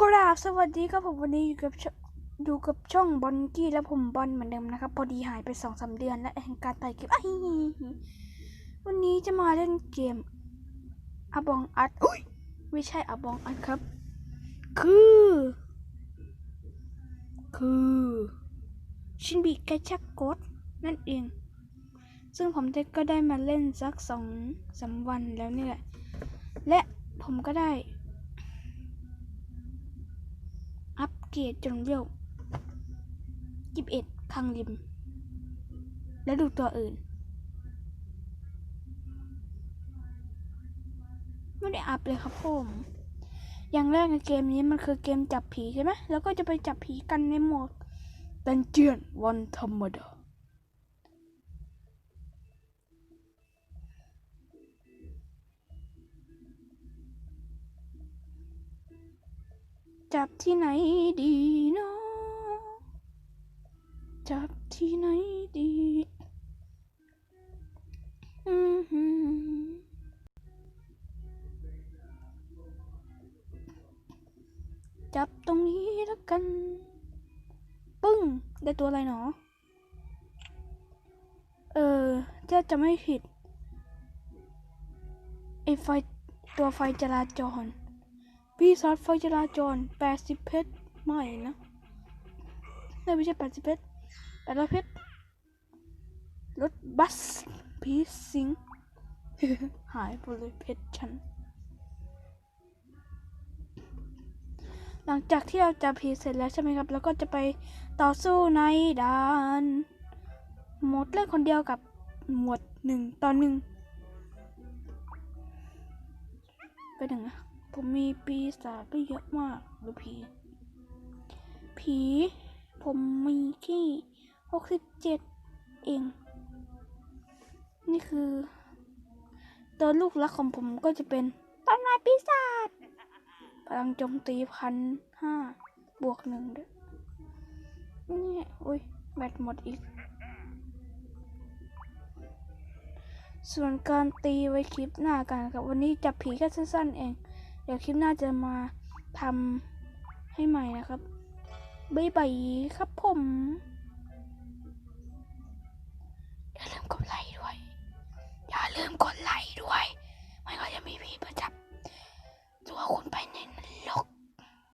กราบสวัสดีครับผมวันนี้อยู่กับชอยู่กับช่องบอลกี้และผมบอลเหมือนเดิมนะครับ พอดีหายไปสองสาเดือนและแห่งการไต่เกมอ้ายวันนี้จะมาเล่นเกมอาบองอัดอุ้ยไม่ใช่อาบองอัดครับ คือ คือ ชินบิแกชักกดนั่นเอง ซึ่งผมก็ได้มาเล่นสักสองสามวันแล้วนี่แหละ และผมก็ได้ อัป เกตจนเวลยี่สิบเอ็ดคังริม และดูตัวอื่น ไม่ได้อัพเลยครับผมอย่างแรกในเกมนี้มันคือเกมจับผีใช่ไหมแล้วก็จะไปจับผีกันในโหมดดันเจียนวันธรรมดา จับที่ไหนดีเนาะจับที่ไหนดีอือหือจับตรงนี้แล้วกัน ปึ้ง ได้ตัวอะไรหนอ เออจะจะไม่ผิดไอไฟตัวไฟจราจร ปีศาจไฟจราจร80เพชรไม่นะไม่ไม่ใช่80เพชร800เพชรรถบัสพีสิงหายไปเลยเพชรฉัน หลังจากที่เราจับผีเสร็จแล้วใช่ไหมครับ แล้วก็จะไปต่อสู้ในด่านหมดเล่นคนเดียวกับหมวดหนึ่งตอนหนึ่งไปหนึ่งอะ ผมมีปีศาจก็เยอะมากหรือผี ผี ผมมีแค่หกสิบเจ็ดเอง นี่คือตัวลูกรักของผมก็จะเป็นต้นไม้ปีศาจพลังโจมตีพันห้าบวกหนึ่งด้วยนี่อุ้ยแบตหมดอีก ส่วนการตีไว้คลิปหน้ากันครับ วันนี้จับผีแค่สั้นๆเอง เดี๋ยวคลิปหน้าจะมาทำให้ใหม่นะครับบ๊ายบายครับผมอย่าลืมกดไลค์ด้วย อย่าลืมกดไลค์